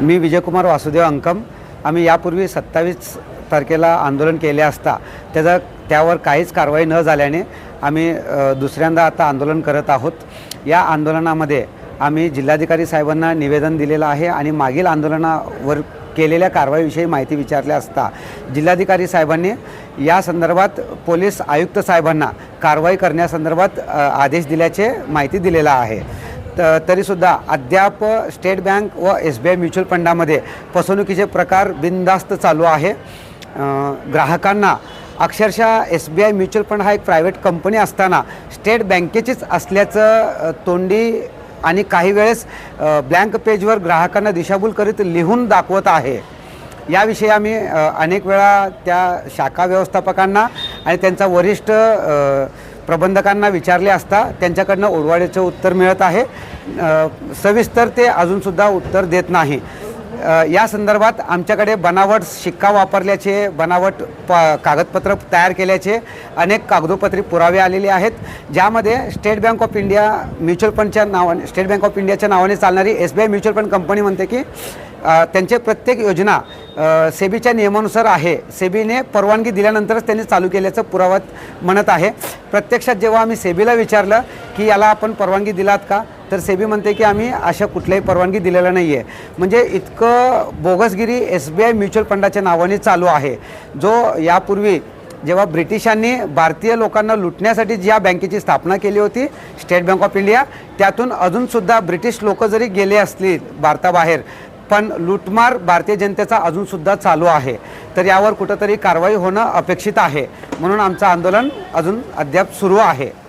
मी विजयकुमार वासुदेव अंकम. आम्ही यापूर्वी सत्तावीस तारखेला आंदोलन केले असता त्याचा त्यावर काहीच कारवाई न झाल्याने आम्ही दुसऱ्यांदा आता आंदोलन करत आहोत. या आंदोलनामध्ये आम्ही जिल्हाधिकारी साहेबांना निवेदन दिलेलं आहे आणि मागील आंदोलनावर केलेल्या कारवाईविषयी माहिती विचारली असता जिल्हाधिकारी साहेबांनी या संदर्भात पोलीस आयुक्त साहेबांना कारवाई करण्यासंदर्भात आदेश दिल्याचे माहिती दिलेला आहे. तर तरीसुद्धा अद्याप स्टेट बँक व एस बी आय म्युच्युअल फंडामध्ये फसवणुकीचे प्रकार बिनधास्त चालू आहे. ग्राहकांना अक्षरशः S B I mutual fund हा एक प्रायव्हेट कंपनी असताना स्टेट बँकेचीच असल्याचं तोंडी आणि काही वेळेस ब्लँक पेजवर ग्राहकांना दिशाभूल करीत लिहून दाखवत आहे. याविषयी आम्ही अनेक वेळा त्या शाखा व्यवस्थापकांना आणि त्यांचा वरिष्ठ प्रबंधकांना विचारले असता त्यांच्याकडनं ओडवाड्याचं उत्तर मिळत आहे. सविस्तर ते अजूनसुद्धा उत्तर देत नाही. या संदर्भात आमच्याकडे बनावट शिक्का वापरल्याचे बनावट प कागदपत्र तयार केल्याचे अनेक कागदोपत्री पुरावे आलेले आहेत. ज्यामध्ये state bank of India mutual फंडच्या नावाने स्टेट बँक ऑफ इंडियाच्या नावाने चालणारी S B I mutual fund company म्हणते की त्यांचे प्रत्येक योजना सेबीच्या नियमानुसार आहे. सेबीने परवानगी दिल्यानंतरच त्यांनी चालू केल्याचं पुरावा म्हणत आहे. प्रत्यक्षात जेव्हा आम्ही सेबीला विचारलं की याला आपण परवानगी दिलात का? तर सेबी म्हणते की आम्ही अशा कुठल्याही परवानगी दिलेला नाही आहे म्हणजे इतकं बोगसगिरी एस बी आय म्युच्युअल फंडाच्या नावाने चालू आहे. जो यापूर्वी जेव्हा ब्रिटिशांनी भारतीय लोकांना लुटण्यासाठी ज्या बँकेची स्थापना केली होती स्टेट बँक ऑफ इंडिया त्यातून अजूनसुद्धा ब्रिटिश लोक जरी गेले असतील भारताबाहेर पण लुटमार भारतीय जनतेचा अजूनसुद्धा चालू आहे. तर यावर कुठंतरी कारवाई होणं अपेक्षित आहे. म्हणून आमचं आंदोलन अजून अद्याप सुरू आहे.